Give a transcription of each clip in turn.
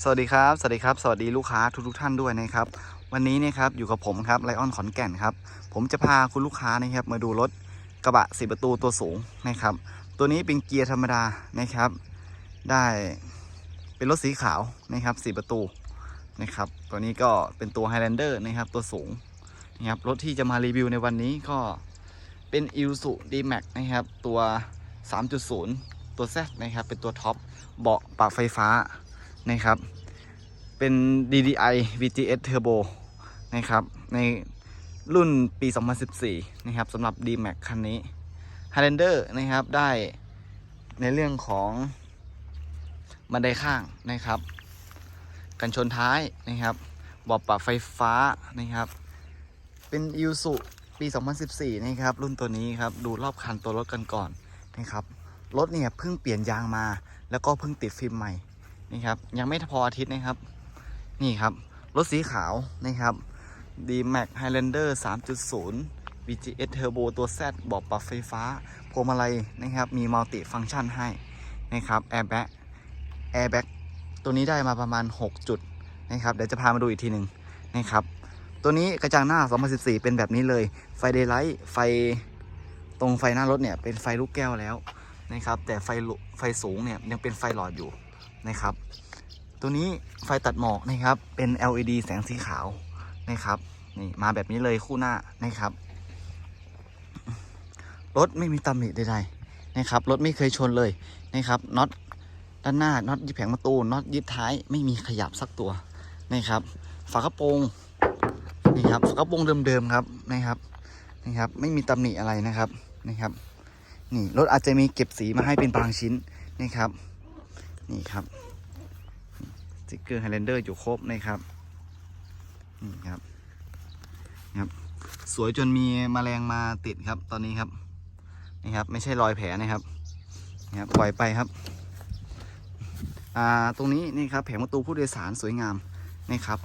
สวัสดีครับ สวัสดีครับ สวัสดีลูกค้าทุกทุกท่านด้วยนะครับ วันนี้นะครับอยู่กับผมครับไลออนขอนแก่นครับ ผมจะพาคุณลูกค้านะครับมาดูรถกระบะสีประตูตัวสูงนะครับ ตัวนี้เป็นเกียร์ธรรมดานะครับ ได้เป็นรถสีขาวนะครับสีประตูนะครับ ตัวนี้ก็เป็นตัว Highlander นะครับตัวสูงนะครับรถที่จะมารีวิวในวันนี้ก็เป็น i l s u D-Max นะครับตัว 3.0 ตัว Z นะครับเป็นตัวท็อปเบาะปรับไฟฟ้า นะครับ เป็น DDI VGS Turbo นะครับในรุ่นปี 2014 นะครับสำหรับ D-Max คันนี้ Highlander นะครับได้ในเรื่องของบันไดข้างนะครับ กันชนท้ายนะครับบาะปรับไฟฟ้านะครับ เป็น i l s u ปี 2014 นะครับ รุ่นตัวนี้ครับดูรอบคันตัวรถกันก่อนนะครับรถเนี่ยเพิ่งเปลี่ยนยางมา แล้วก็เพิ่งติดฟิล์มใหม่ นี่ครับ ยังไม่พออาทิตย์นะครับ นี่ครับ รถสีขาวนะครับ D Max Highlander 3.0 VGS Turbo ตัว Z บอกปรับไฟฟ้าพวงมาลัยนะครับ มีมัลติฟังก์ชันให้นะครับ Airbag Airbag ตัวนี้ได้มาประมาณ 6 จุดนะครับเดี๋ยวจะพามาดูอีกทีหนึ่งนะครับตัวนี้กระจังหน้า 2014 เป็นแบบนี้เลย ไฟเดย์ไลท์ไฟตรงไฟหน้ารถเนี่ยเป็นไฟลูกแก้วแล้วนะครับแต่ไฟไฟสูงเนี่ยยังเป็นไฟหลอดอยู่ นะครับ ตัวนี้ไฟตัดหมอกนะครับ เป็น LED แสงสีขาวนะครับ นี่มาแบบนี้เลยคู่หน้านะครับ รถไม่มีตำหนิใดๆนะครับ รถไม่เคยชนเลยนะครับ น็อตด้านหน้า น็อตยึดแผงประตู น็อตยึดท้าย ไม่มีขยับสักตัวนะครับ ฝากระโปรงนี่ครับ ฝากระโปรงเดิมๆครับนะครับนี่ครับ ไม่มีตำหนิอะไรนะครับนะครับ นี่รถอาจจะมีเก็บสีมาให้เป็นบางชิ้นนะครับ นี่ครับสติกเกอร์ไฮแลนเดอร์อยู่ครบนะครับนี่ครับครับ สวยจนมีแมลงมาติดครับตอนนี้ครับนี่ครับ ไม่ใช่รอยแผลนะครับนี่ครับปล่อยไปครับอ่าตรงนี้นี่ครับแผงประตูผู้โดยสารสวยงามนะครับ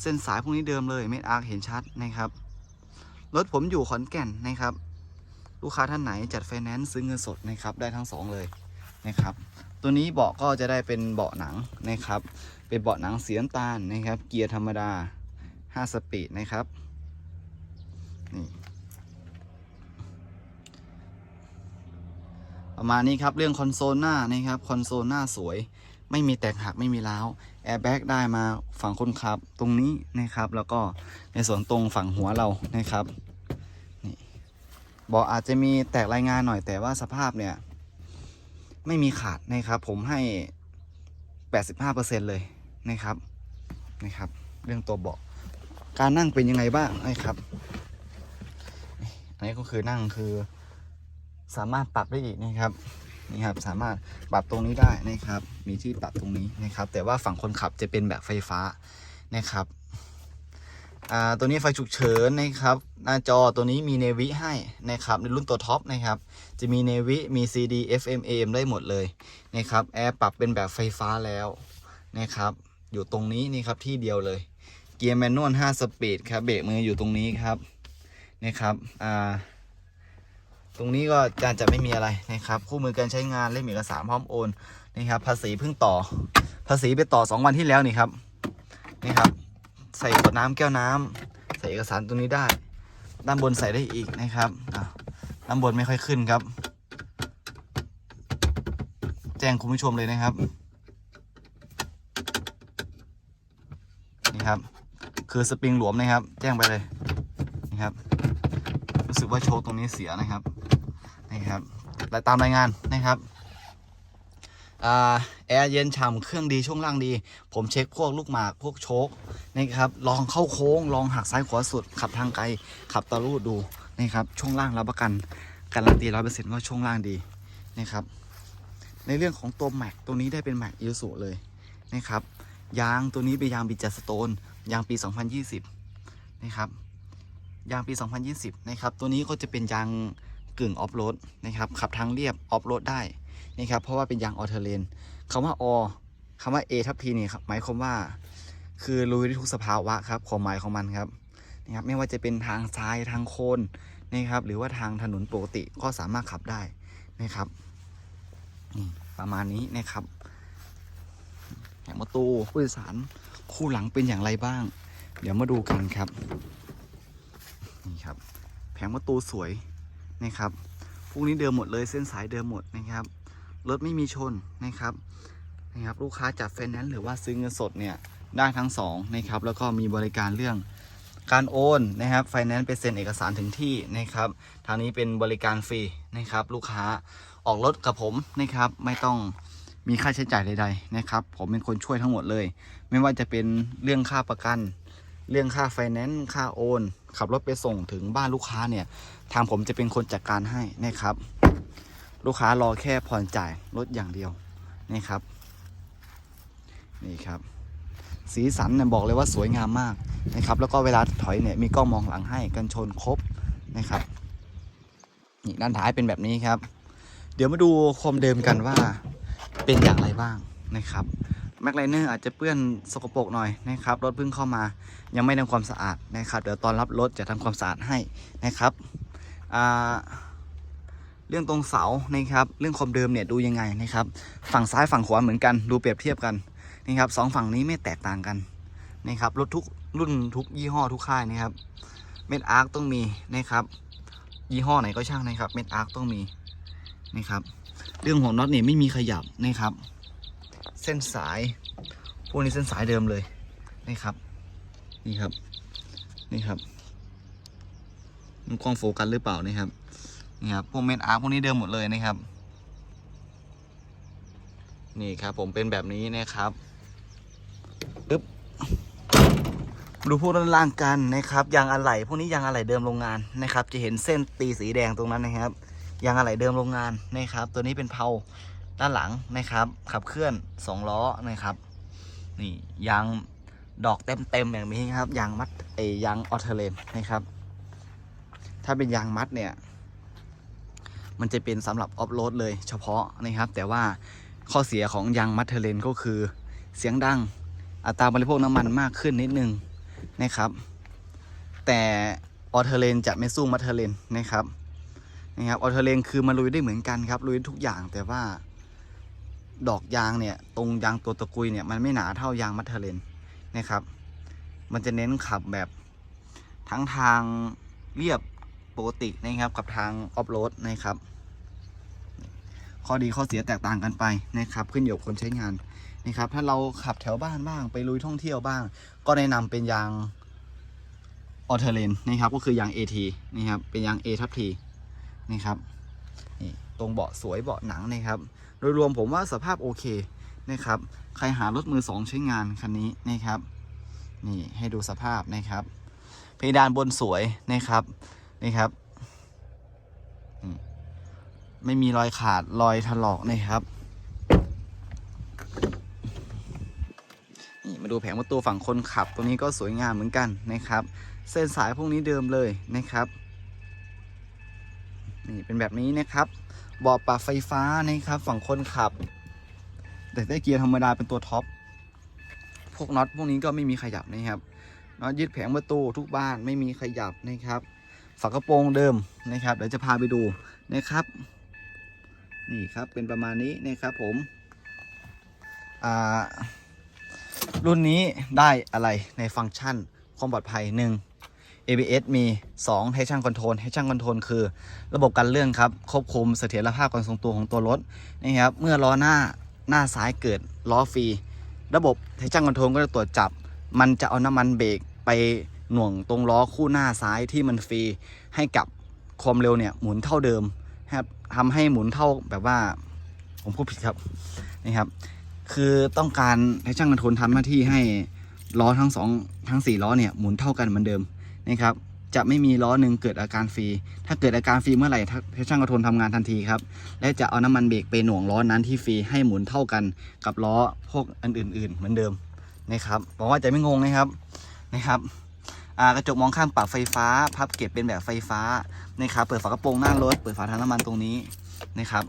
เส้นสายพวกนี้เดิมเลยเม็ดอาร์คเห็นชัดนะครับรถผมอยู่ขอนแก่นนะครับ ลูกค้าท่านไหนจัดไฟแนนซ์ซื้อเงินสดนะครับ ได้ทั้งสองเลยนะครับ ตัวนี้เบาะก็จะได้เป็นเบาะหนังนะครับ เป็นเบาะหนังสีน้ำตาลนะครับ เกียร์ธรรมดา 5 สปีดนะครับนี่ประมาณนี้ครับเรื่องคอนโซลหน้านะครับคอนโซลหน้าสวย ไม่มีแตกหักไม่มีร้าวแอร์แบ็กได้มาฝั่งคนขับตรงนี้นะครับ แล้วก็ในส่วนตรงฝั่งหัวเรานะครับนี่เบาะอาจจะมีแตกรายงานหน่อยแต่ว่าสภาพเนี่ย ไม่มีขาดนะครับ ผมให้ 85%เลยนะครับนะครับ เรื่องตัวเบาะการนั่งเป็นยังไงบ้างนะครับนี่อันนี้ก็คือนั่งคือสามารถปรับได้อีกนะครับนี่ครับสามารถปรับตรงนี้ได้นะครับ มีที่ปรับตรงนี้นะครับ แต่ว่าฝั่งคนขับจะเป็นแบบไฟฟ้านะครับ อ่าตัวนี้ไฟฉุกเฉินนะครับหน้าจอตัวนี้มีเนวิให้นะครับในรุ่นตัวท็อปนะครับจะมีเนวิมี CD FM AM ได้หมดเลยนะครับแอร์ปรับเป็นแบบไฟฟ้าแล้วนะครับอยู่ตรงนี้นี่ครับที่เดียวเลย เกียร์แมนนวล5สปีดครับเบรกมืออยู่ตรงนี้ครับนะครับอ่าตรงนี้ก็การจะไม่มีอะไรนะครับ คู่มือการใช้งานเล่มเอกสารพร้อมโอนนะครับภาษีเพิ่งต่อ ภาษีไปต่อ 2 วันที่แล้วนี่ครับนี่ครับ ใส่ขวดน้ำแก้วน้ำใส่เอกสารตรงนี้ได้ ด้านบนใส่ได้อีกนะครับด้านบนไม่ค่อยขึ้นครับ แจ้งคุณผู้ชมเลยนะครับนี่ครับ คือสปริงหลวมนะครับ แจ้งไปเลยนะครับ รู้สึกว่าโชว์ตรงนี้เสียนะครับนี่ครับแต่ตามรายงานนะครับอแอร์เย็นฉ่ำเครื่องดีช่วงล่างดี ผมเช็คพวกลูกหมาก พวกโชค นะครับ ลองเข้าโค้ง ลองหักซ้ายขวาสุด ขับทางไกล ขับตะลุดูนะครับ ช่วงล่างรับประกัน การันตีร้อยเปอร์เซ็นต์ว่าช่วงล่างดีนะครับ ในเรื่องของตัวแม็กตัวนี้ได้เป็นแม็กอิลสุเลยนะครับ ยางตัวนี้เป็นยางบิจัสโตน ยางปี 2020 นะครับ ยางปี 2020 นะครับ ตัวนี้ก็จะเป็นยางกึ่งออฟโรดนะครับ ขับทางเรียบออฟโรดได้นะครับ เพราะว่าเป็นยางออเทเลนคำว่าอคำว่า A ทับ P นี่ครับหมายความว่า คือลุยได้ทุกสภาวะครับความหมายของมันครับนะครับไม่ว่าจะเป็นทางทรายทางโคนนะครับหรือว่าทางถนนปกติก็สามารถขับได้นะครับนี่ประมาณนี้นะครับงประตูผู้โดยสารคู่หลังเป็นอย่างไรบ้าง เดี๋ยวมาดูกันครับนี่ครับแผงประตูสวยนะครับพวกนี้เดิมหมดเลยเส้นสายเดิมหมดนะครับรถไม่มีชนนะครับนะครับ ลูกค้าจัดไฟแนนซ์หรือว่าซื้อเงินสดเนี่ย ได้ทั้งสองนะครับแล้วก็มีบริการเรื่องการโอนนะครับไฟแนนซ์ไปเซ็นเอกสารถึงที่นะครับทางนี้เป็นบริการฟรีนะครับ ลูกค้าออกรถกับผมนะครับ ไม่ต้องมีค่าใช้จ่ายใดๆนะครับ ผมเป็นคนช่วยทั้งหมดเลย ไม่ว่าจะเป็นเรื่องค่าประกัน เรื่องค่าไฟแนนซ์ค่าโอน ขับรถไปส่งถึงบ้านลูกค้าเนี่ย ทางผมจะเป็นคนจัดการให้นะครับ ลูกค้ารอแค่ผ่อนจ่ายรถอย่างเดียวนะครับ นี่ครับ สีสันเนี่ยบอกเลยว่าสวยงามมากนะครับแล้วก็เวลาถอยเนี่ยมีกล้องมองหลังให้กันชนครบนะครับนี่ด้านท้ายเป็นแบบนี้ครับ เดี๋ยวมาดูความเดิมกันว่าเป็นอย่างไรบ้างนะครับแม็กไลเนอร์อาจจะเปื้อนสกปรกหน่อยนะครับรถเพิ่งเข้ามายังไม่ทำความสะอาดนะครับ เดี๋ยวตอนรับรถจะทำความสะอาดให้นะครับเรื่องตรงเสานะครับ เรื่องความเดิมเนี่ยดูยังไงนะครับ ฝั่งซ้ายฝั่งขวาเหมือนกันดูเปรียบเทียบกัน นะครับสองฝั่งนี้ไม่แตกต่างกันนะครับรถทุกรุ่นทุกยี่ห้อทุกค่ายนะครับ เม็ดอาร์คต้องมีนะครับ ยี่ห้อไหนก็ช่างนะครับ เม็ดอาร์คต้องมีนะครับ เรื่องของน็อตเนี่ยไม่มีขยับนะครับ เส้นสายพวกนี้เส้นสายเดิมเลยนะครับ นี่ครับนี่ครับมันกล้องโฟกัสหรือเปล่านี่ครับนี่ครับพวกเม็ดอาร์พวกนี้เดิมหมดเลยนะครับ นี่ครับผมเป็นแบบนี้นะครับ ดูพวกด้านล่างกันนะครับยางอะไหล่พวกนี้ยางอะไหล่เดิมโรงงานนะครับ จะเห็นเส้นตีสีแดงตรงนั้นนะครับยางอะไหล่เดิมโรงงานนะครับ ตัวนี้เป็นเพาด้านหลังนะครับ ขับเคลื่อนสองล้อนะครับ นี่ยางดอกเต็มเต็มอย่างนี้ครับยางมัดเอยยางออเทเลนนะครับ ถ้าเป็นยางมัดเนี่ย มันจะเป็นสำหรับออฟโรดเลยเฉพาะนะครับ แต่ว่าข้อเสียของยางมัดเทเลนก็คือเสียงดังอัตราบริโภคน้ำมันมากขึ้นนิดนึง นะครับ แต่ออเทเลนจะไม่สู้มัดเทเลนนะครับนะครับออเทเลนคือมาลุยได้เหมือนกันครับลุยทุกอย่างแต่ว่าดอกยางเนี่ยตรงยางตัวตะกุยเนี่ยมันไม่หนาเท่ายางมัทเทเลนนะครับ มันจะเน้นขับแบบทั้งทางเรียบปกตินะครับกับทางออฟโรดนะครับ ข้อดีข้อเสียแตกต่างกันไปนะครับ ขึ้นอยู่กับคนใช้งาน นะครับถ้าเราขับแถวบ้านบ้าง ไปลุยท่องเที่ยวบ้าง ก็แนะนำเป็นยางออเทเลนนะครับ ก็คือยาง AT นะครับเป็นยาง A ทับ T นี่ครับนี่ตรงเบาะสวยเบาะหนังนะครับ โดยรวมผมว่าสภาพโอเคนะครับ ใครหารถมือสองใช้งานคันนี้นะครับนี่ให้ดูสภาพนะครับ เพดานบนสวยนะครับนี่ครับไม่มีรอยขาดรอยถลอกนะครับ มาดูแผงประตูฝั่งคนขับตัวนี้ก็สวยงามเหมือนกันนะครับ เส้นสายพวกนี้เดิมเลยนะครับนี่เป็นแบบนี้นะครับเบาะปรับไฟฟ้านะครับ ฝั่งคนขับ แต่ได้เกียร์ธรรมดาเป็นตัวท็อปพวกน็อตพวกนี้ก็ไม่มีขยับนะครับน็อตยึดแผงประตูทุกบ้านไม่มีขยับนะครับฝากระโปรงเดิมนะครับ เดี๋ยวจะพาไปดูนะครับ นี่ครับเป็นประมาณนี้นะครับผมอ่า รุ่นนี้ได้อะไรในฟังก์ชันความปลอดภัยหนึ่ง ABS มี2ให้ช่างคอนโทรลให้ช่างคอนโทรลคือ ระบบการเลื่อนครับ ควบคุมเสถียรภาพการทรงตัวของตัวรถนะครับ เมื่อล้อหน้าหน้าซ้ายเกิดล้อฟรี ระบบให้ช่างคอนโทรลก็จะตรวจจับ มันจะเอาน้ำมันเบรกไปหน่วงตรงล้อคู่หน้าซ้ายที่มันฟรี ให้กับความเร็วเนี่ยหมุนเท่าเดิมครับทำให้หมุนเท่าแบบว่า ผมพูดผิดครับนะครับ คือต้องการให้ช่างคอนทรลทำหน้าที่ให้ล้อทั้งสองทั้งสี่ล้อเนี่ยหมุนเท่ากันเหมือนเดิมนะครับจะไม่มีล้อหนึ่งเกิดอาการฟรีถ้าเกิดอาการฟรีเมื่อไหร่ถ้ช่างกระทนทำงานทันทีครับ และจะเอาน้ำมันเบรกไปหน่วงล้อนั้นที่ฟรีให้หมุนเท่ากันกับล้อพวกอันอื่น ๆ เหมือนเดิมนะครับบอกว่าจะไม่งงนะครับนะครับกระจกมองข้างปรับไฟฟ้า พับเก็บเป็นแบบไฟฟ้านะครับเปิดฝากระโปรงหน้ารถเปิดฝาถังน้ำมันตรงนี้นะครับ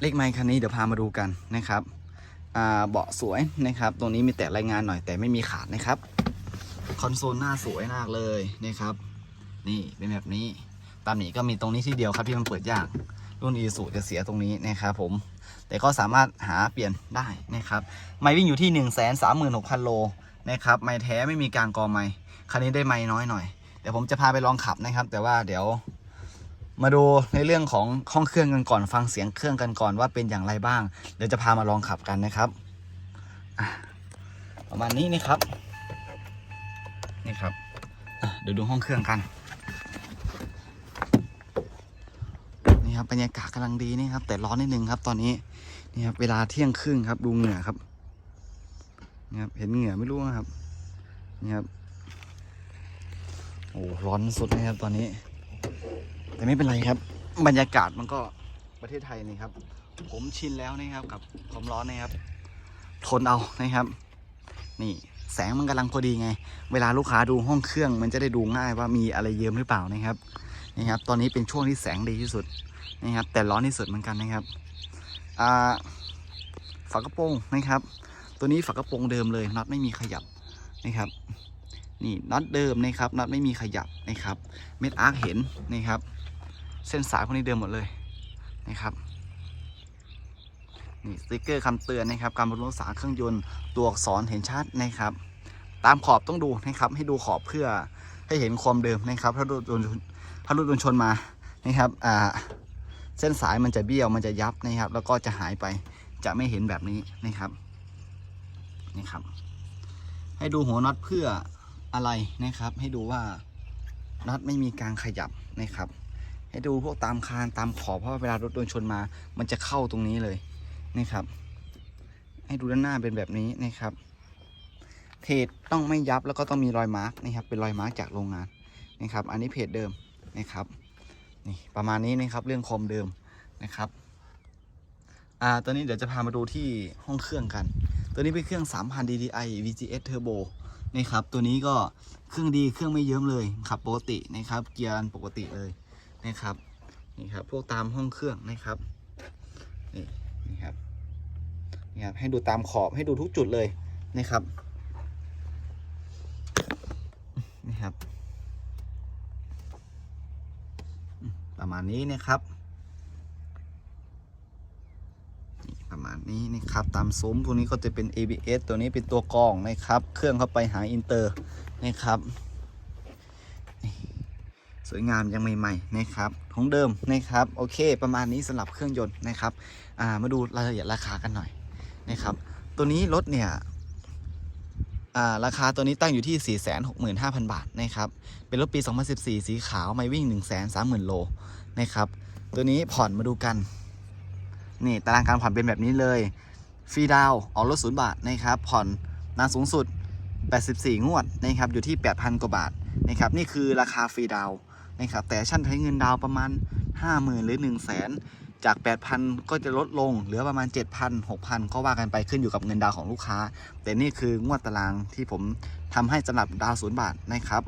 เลขไมค์คันนี้เดี๋ยวพามาดูกันนะครับเบาะสวยนะครับ ตรงนี้มีแต่รายงานหน่อยแต่ไม่มีขาดนะครับ คอนโซลหน้าสวยมากเลยนะครับ นี่เป็นแบบนี้ตามนี้ก็มีตรงนี้ที่เดียวครับที่มันเปิดยากรุ่นอีสูจะเสียตรงนี้นะครับผม แต่ก็สามารถหาเปลี่ยนได้นะครับไม่วิ่งอยู่ที่ 1 3 6 0 0 0 โลนะครับไม่แท้ไม่มีกลางกอไม่คันนี้ได้ไม่น้อยหน่อยเดี๋ยวผมจะพาไปลองขับนะครับ แต่ว่าเดี๋ยว มาดูในเรื่องของห้องเครื่องกันก่อนฟังเสียงเครื่องกันก่อนว่าเป็นอย่างไรบ้าง เดี๋ยวจะพามาลองขับกันนะครับประมาณนี้นะครับนี่ครับเดี๋ยวดูห้องเครื่องกันนี่ครับบรรยากาศกำลังดีนี่ครับ แต่ร้อนนิดนึงครับตอนนี้นี่ครับเวลาเที่ยงครึ่งครับ ดูเหงื่อครับนี่ครับเห็นเหงื่อไม่รู้นะครับนี่ครับโอ้ร้อนสุดนะครับตอนนี้ แต่ไม่เป็นไรครับ บรรยากาศมันก็ประเทศไทยนี่ครับ ผมชินแล้วนะครับกับความร้อนนะครับ ทนเอานะครับ นี่แสงมันกำลังพอดีไง เวลาลูกค้าดูห้องเครื่องมันจะได้ดูง่ายว่ามีอะไรเยิ้มหรือเปล่านะครับนี่ครับ ตอนนี้เป็นช่วงที่แสงดีที่สุดนะครับ แต่ร้อนที่สุดเหมือนกันนะครับอ่าฝากระโปรงนะครับ ตัวนี้ฝากระโปรงเดิมเลยน็อตไม่มีขยับนะครับ นี่น็อตเดิมนะครับน็อตไม่มีขยับนะครับ เม็ดอาร์คเห็นนะครับ เส้นสายพวกนี้เดิมหมดเลยนะครับนี่สติกเกอร์คำเตือนนะครับ การบรรลุรักษาเครื่องยนต์ตัวอักษรเห็นชัดนะครับ ตามขอบต้องดูนะครับ ให้ดูขอบเพื่อให้เห็นความเดิมนะครับ ถ้ารถโดนถ้ารถโดนชนมานะครับอ่าเส้นสายมันจะเบี้ยวมันจะยับนะครับ แล้วก็จะหายไปจะไม่เห็นแบบนี้นะครับนี่ครับ ให้ดูหัวน็อตเพื่อ อะไรนะครับ ให้ดูว่าน็อตไม่มีการขยับนะครับ ให้ดูพวกตามคานตามขอบเพราะว่าเวลารถโดนชนมา มันจะเข้าตรงนี้เลยนะครับ ให้ดูด้านหน้าเป็นแบบนี้นะครับเพจต้องไม่ยับแล้วก็ต้องมีรอยมาร์กนะครับ เป็นรอยมาร์กจากโรงงานนะครับ อันนี้เพจเดิมนะครับนี่ประมาณนี้นะครับเรื่องคอมเดิมนะครับอ่าตอนนี้เดี๋ยวจะพามาดูที่ห้องเครื่องกัน ตัวนี้เป็นเครื่อง 3,000 DDI VGS Turbo นะครับ ตัวนี้ก็เครื่องดีเครื่องไม่เยิ้มเลยขับปกตินะครับ เกียร์ปกติเลยนะครับนี่ครับพวกตามห้องเครื่องนะครับนี่นี่ครับนี่ครับให้ดูตามขอบให้ดูทุกจุดเลยนะครับนี่ครับ ประมาณนี้นะครับนี่ ประมาณนี้นะครับตามซุ้มตัวนี้ก็จะเป็น ABS ตัวนี้เป็นตัวกรองนะครับ เครื่องเข้าไปหาอินเตอร์นะครับ สวยงามยังใหม่ๆนะครับของเดิมนะครับโอเค ประมาณนี้สำหรับเครื่องยนต์นะครับามาดูรายละเอียดราคากันหน่อยนะครับ ตัวนี้รถเนี่ยาราคาตัวนี้ตั้งอยู่ที่ 465,000 บาทนะครับ เป็นรถปี 2014 สีขาว ไม่วิ่ง 130,000 โลนะครับ ตัวนี้ผ่อนมาดูกัน นี่ตารางการผ่อนเป็นแบบนี้เลยฟรีดาวออกรถศูนย์บาทนะครับผ่อนนานสูงสุด 84 งวดนะครับอยู่ที่ 8,000 กว่าบาทนะครับนี่คือราคาฟรีดาวนะครับแต่ชั่นใช้เงินดาวประมาณ 50,000 หรือ 1 0 0 0 0แสนจาก 8,000 ก็จะลดลง เหลือประมาณ 7,000 6,000 ก็ว่ากันไปขึ้นอยู่กับเงินดาวของลูกค้า แต่นี่คืองวดตารางที่ผมทำให้สำหรับดาวศูนย์บาทนะครับ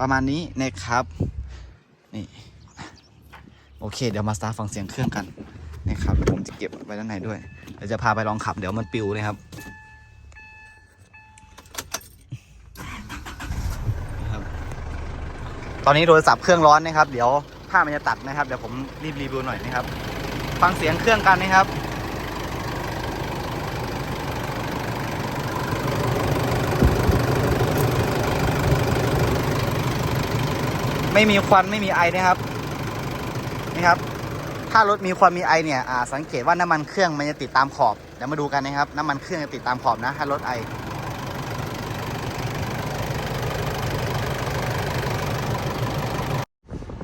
ประมาณนี้นะครับ นี่ โอเค เดี๋ยวมาสตาร์ฟังเสียงเครื่องกัน นะครับผมจะเก็บไว้ด้านในด้วยเดี๋ยวจะพาไปลองขับเดี๋ยวมันปิวนะครับนะครับตอนนี้โทรศัพท์เครื่องร้อนนะครับ เดี๋ยวภาพมันจะตัดนะครับ เดี๋ยวผมรีบรีวิวหน่อยนะครับ ฟังเสียงเครื่องกันนะครับ ไม่มีควันไม่มีไอนะครับ นี่ครับ ถ้ารถมีควันมีไอเนี่ยสังเกตว่าน้ำมันเครื่องมันจะติดตามขอบเดี๋ยวมาดูกันนะครับ น้ำมันเครื่องจะติดตามขอบนะถ้ารถไอ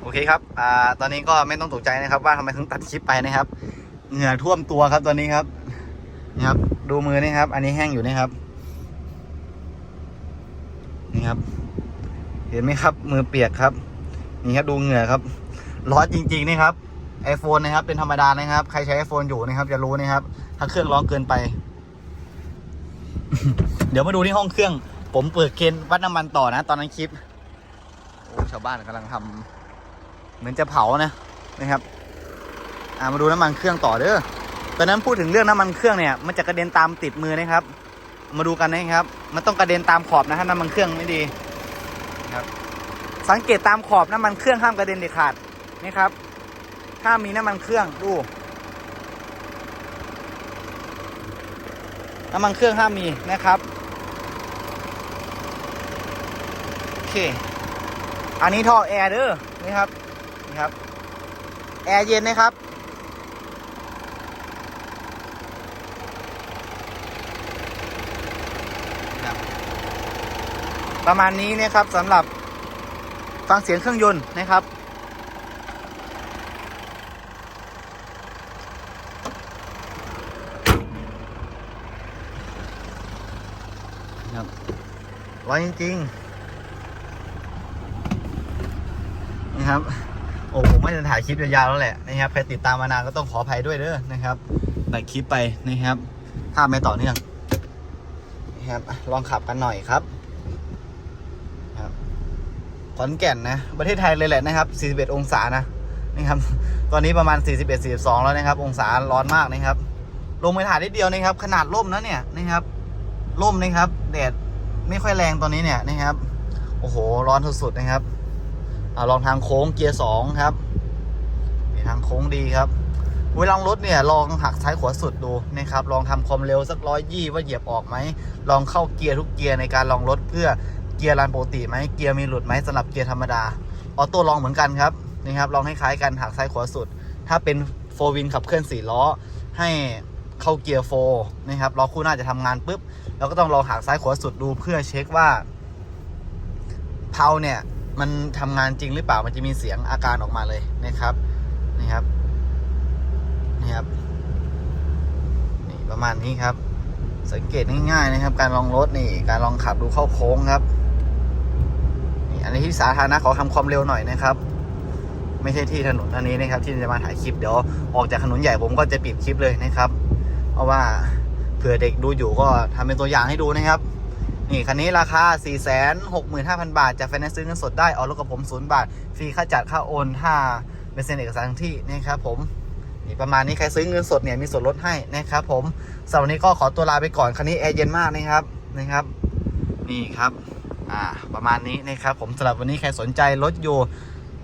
โอเคครับอตอนนี้ก็ไม่ต้องตกใจนะครับ ว่าทำไมถึงตัดคลิปไปนะครับ เหงื่อท่วมตัวครับตอนนี้ครับนี่ครับ ดูมือนี่ครับ อันนี้แห้งอยู่นะครับ นี่ครับ เห็นไหมครับ มือเปียกครับ นี่ครับดูเหงื่อครับร้อนจริงๆนี่ครับ iPhone นะครับ เป็นธรรมดานะครับ ใครใช้ iPhone อยู่นะครับ จะรู้นะครับ ถ้าเครื่องร้อนเกินไป เดี๋ยวมาดูที่ห้องเครื่อง ผมเปิดเคนวัดน้ำมันต่อนะ ตอนนั้นคลิปโอ้ชาวบ้านกำลังทำเหมือนจะเผานะนะครับ อ่ามาดูน้ำมันเครื่องต่อเด้อตอนนั้นพูดถึงเรื่องน้ำมันเครื่องเนี่ย มันจะกระเด็นตามติดมือนะครับ มาดูกันนะครับ มันต้องกระเด็นตามขอบนะถ้าน้ำมันเครื่องไม่ดีครับ สังเกตตามขอบน้ำมันเครื่องห้ามกระเด็นเด็ดขาดนี่ครับ ถ้ามีน้ำมันเครื่องดูน้ำมันเครื่องห้ามมีนะครับ โอเค อันนี้ท่อแอร์เด้อนี่ครับ นี่ครับ แอร์เย็นนะครับ ประมาณนี้นะครับสำหรับฟังเสียงเครื่องยนต์นะครับ ร้อยจริงๆนะครับ โอ้ผมไม่ได้ถ่ายคลิปยาวๆแล้วแหละนะครับใครติดตามมานานก็ต้องขออภัยด้วยเด้อนะครับตัดคลิปไปนะครับภาพไม่ต่อเนื่องนะครับลองขับกันหน่อยครับครับ ขอนแก่นนะ ประเทศไทยเลยแหละนะครับ 41 องศานะนะครับ ตอนนี้ประมาณ 41 42 แล้วนะครับ องศาร้อนมากนะครับ ลงไปถ่ายนิดเดียวนะครับ ขนาดร่มนะเนี่ยนะครับร่มนะครับ แดด ไม่ค่อยแรงตอนนี้เนี่ยนะครับ โอ้โห ร้อนสุดๆนะครับอลองทางโค้งเกียร์สองครับทางโค้งดีครับ เวลาลองรถเนี่ยลองหักซ้ายขวาสุดดูนะครับ ลองทำความเร็วสักร้อยยี่ว่าเหยียบออกไหม ลองเข้าเกียร์ทุกเกียร์ในการลองรถเพื่อเกียร์รันปกติไหมเกียร์มีหลุดไหมสำหรับเกียร์ธรรมดา ออโต้ลองเหมือนกันครับนี่ครับ ลองให้คล้ายกันหักซ้ายขวาสุด ถ้าเป็นโฟวินขับเคลื่อนสี่ล้อให้ เข้าเกียร์โฟนะครับล้อคู่หน้าจะทำงานปุ๊บเราก็ต้องลองหักซ้ายขวาสุดดูเพื่อเช็คว่าเพาเนี่ยมันทำงานจริงหรือเปล่ามันจะมีเสียงอาการออกมาเลยนะครับนี่ครับนี่ครับนี่ประมาณนี้ครับ สังเกตง่ายๆนะครับ การลองรถนี่การลองขับดูเข้าโค้งครับนี่อันนี้ที่สาธารณะขอทำความเร็วหน่อยนะครับไม่ใช่ที่ถนนอันนี้นะครับ ที่จะมาถ่ายคลิปเดี๋ยวออกจากถนนใหญ่ผมก็จะปิดคลิปเลยนะครับ เพราะว่าเผื่อเด็กดูอยู่ก็ทำเป็นตัวอย่างให้ดูนะครับ นี่คันนี้ราคา 4 6 5 0 0 0 บาทจากไฟแนนซ์ซื้อเงินสดได้ออกรถกับผม 0 บาท ฟรีค่าจัดค่าโอนถ้าเป็นเซ็นเอกสารที่นะครับผมนี่ประมาณนี้ใครซื้อเงินสดเนี่ยมีส่วนลดให้นะครับผมสำหรับวันนี้ก็ขอตัวลาไปก่อนคันนี้แอร์เย็นมากนะครับนะครับนี่ครับอ่าประมาณนี้นะครับผมสำหรับวันนี้ใครสนใจรถอยู่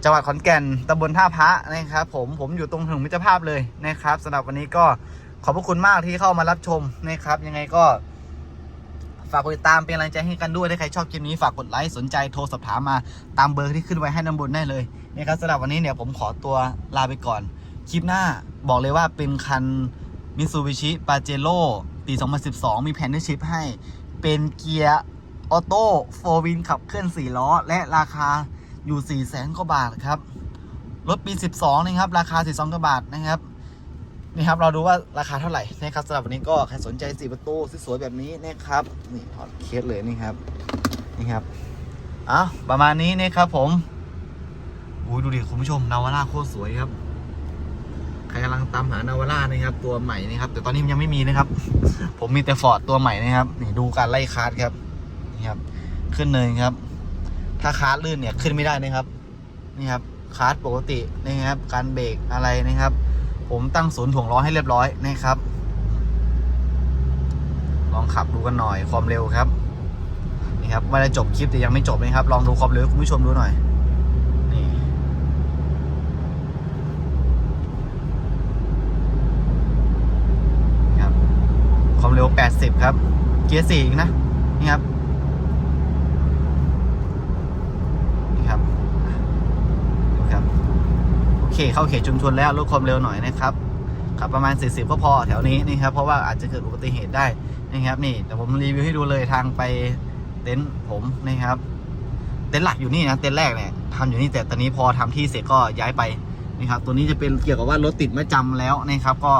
จังหวัดขอนแก่นตำบลท่าพระนะครับผมผมอยู่ตรงถนนมิตรภาพเลยนะครับสำหรับวันนี้ก็ ขอบพระคุณมากที่เข้ามารับชมนะครับ ยังไงก็ฝากกดติดตามเป็นกำลังใจให้กันด้วยถ้าใครชอบคลิปนี้ฝากกดไลค์สนใจโทรสอบถามมาตามเบอร์ที่ขึ้นไว้ให้ด้านบนได้เลยนะครับสำหรับวันนี้เนี่ยผมขอตัวลาไปก่อน คลิปหน้าบอกเลยว่าเป็นคันมิ t ซูบิชิปาเจโร่ปี 2012 มีแพนเนอร์ชิพให้ เป็นเกียร์ออโต้โฟวินขับเคลื่อน 4 ล้อ และราคาอยู่ 4 0 0แสนกว่าบาทครับ รถปี 12 นะครับ ราคา 42กว่าบาทนะครับ นี่ครับเราดูว่าราคาเท่าไหร่นะครับสำหรับวันนี้ก็ใครสนใจ4ประตูสวยๆแบบนี้นะครับนี่ถอดเคสเลยนี่ครับนี่ครับอ้าประมาณนี้นะครับผมโอ้ยดูดิคุณผู้ชมนาวาร่าโคตรสวยครับใครกำลังตามหานาวาร่านะครับ ตัวใหม่นะครับ แต่ตอนนี้มันยังไม่มีนะครับ ผมมีแต่ฟอร์ดตัวใหม่นะครับนี่ดูการไล่คาร์ดครับนี่ครับ ขึ้นเนินครับ ถ้าคาร์ดลื่นเนี่ยขึ้นไม่ได้นะครับ นี่ครับคาร์ดปกตินะครับ การเบรกอะไรนะครับ ผมตั้งศูนย์ถ่วงล้อให้เรียบร้อยนะครับ ลองขับดูกันหน่อยความเร็วครับ นี่ครับไม่ได้จบคลิปแต่ยังไม่จบนะครับ ลองดูความเร็วคุณผู้ชมดูหน่อยนี่ครับความเร็ว 80 ครับ เกียร์4อีกนะนี่ครับ นี่ครับดูครับ โอ เคเข้าเขตชุมชนแล้วลดความเร็วหน่อยนะครับขับประมาณ 40 ก็พอแถวนี้นะครับเพราะว่าอาจจะเกิดอุบัติเหตุได้นะครับนี่แต่ผมรีวิวให้ดูเลยทางไปเต็นท์ผมนะครับ เต็นท์หลักอยู่นี่นะเต็นท์แรกเนี่ยทำอยู่นี่แต่ตอนนี้พอทำที่เสร็จก็ย้ายไปนะครับตัวนี้จะเป็นเกี่ยวกับว่ารถติดไม่จำแล้วนะครับก็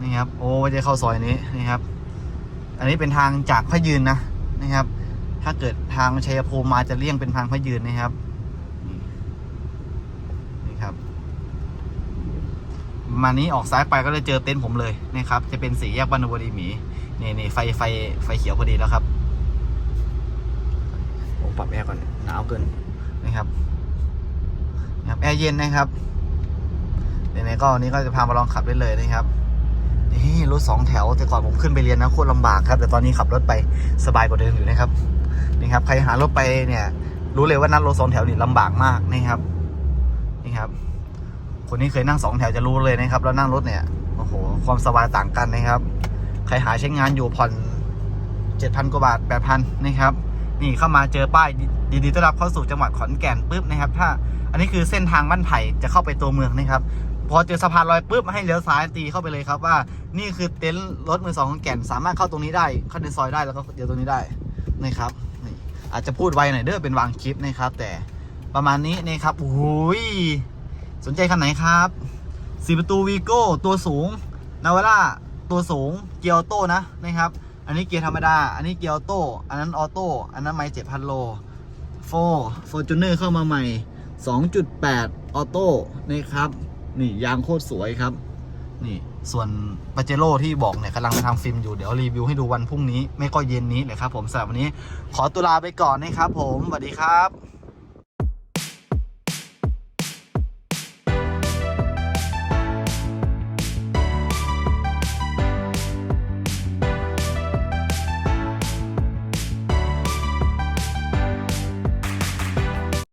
นี่ครับโอ้จะเข้าซอยนี้นะครับ อันนี้เป็นทางจากพยืนนะนะครับ ถ้าเกิดทางชัยภูมิมาจะเลี่ยงเป็นทางพยืนนะครับ นี่นี่ครับ มานี้ออกซ้ายไปก็เลยเจอเต็นท์ผมเลยนะครับ จะเป็นสี่แยกบรรณวดีหมีนี่นี่ไฟไฟไฟเขียวพอดีแล้วครับผมปรับแอร์ก่อนหนาวเกินนะครับนะครับแอร์เย็นนะครับเดี๋ยวนี้ก็วันนี้ก็จะพามาลองขับได้เลยนะครับนี่รถสองแถวแต่ก่อนผมขึ้นไปเรียนนะโคตรลำบากครับ แต่ตอนนี้ขับรถไปสบายกว่าเดิมอยู่นะครับนี่ครับ ใครหารถไปเนี่ย รู้เลยว่านั่งรถสองแถวนี่ลำบากมากนะครับนี่ครับ คนนี้เคยนั่งสองแถวจะรู้เลยนะครับ แล้วนั่งรถเนี่ยโอ้โหความสบายต่างกันนะครับ ใครหาใช้งานอยู่ผ่อนเจ็ดพันกว่าบาทแปดพันนะครับ นี่เข้ามาเจอป้ายดีดีต้อนรับเข้าสู่จังหวัดขอนแก่นปุ๊บนะครับ ถ้าอันนี้คือเส้นทางบ้านไผ่จะเข้าไปตัวเมืองนะครับ พอเจอสะพานลอยปุ๊บให้เลี้ยวซ้ายตีเข้าไปเลยครับว่านี่คือเต็นท์รถมือสองของแก่น สามารถเข้าตรงนี้ได้เข้าในซอยได้แล้วก็เดี๋ยวตรงนี้ได้นะครับนี่อาจจะพูดไวหน่อยเด้อเป็นวางคลิปนะครับ แต่ประมาณนี้นะครับโอ้ย สนใจคันไหนครับสีประตูวีโก้ตัวสูงนาวาร่าตัวสูงเกียร์ออโต้นะนะครับ อันนี้เกียร์ธรรมดา อันนี้เกียร์ออโต้ อันนั้นออโต้ อันนั้นไม่เจ็ดพันโลโฟโฟจูเนอร์เข้ามาใหม่ 2.8 ออโต้นะครับ นี่ยางโคตรสวยครับ นี่ส่วนปาเจโร่ที่บอกเนี่ยกำลังทำฟิล์มอยู่เดี๋ยวรีวิวให้ดูวันพรุ่งนี้ ไม่ก็เย็นนี้เลยครับผมสำหรับวันนี้ขอตุลาไปก่อนนะครับผมสวัสดีครับ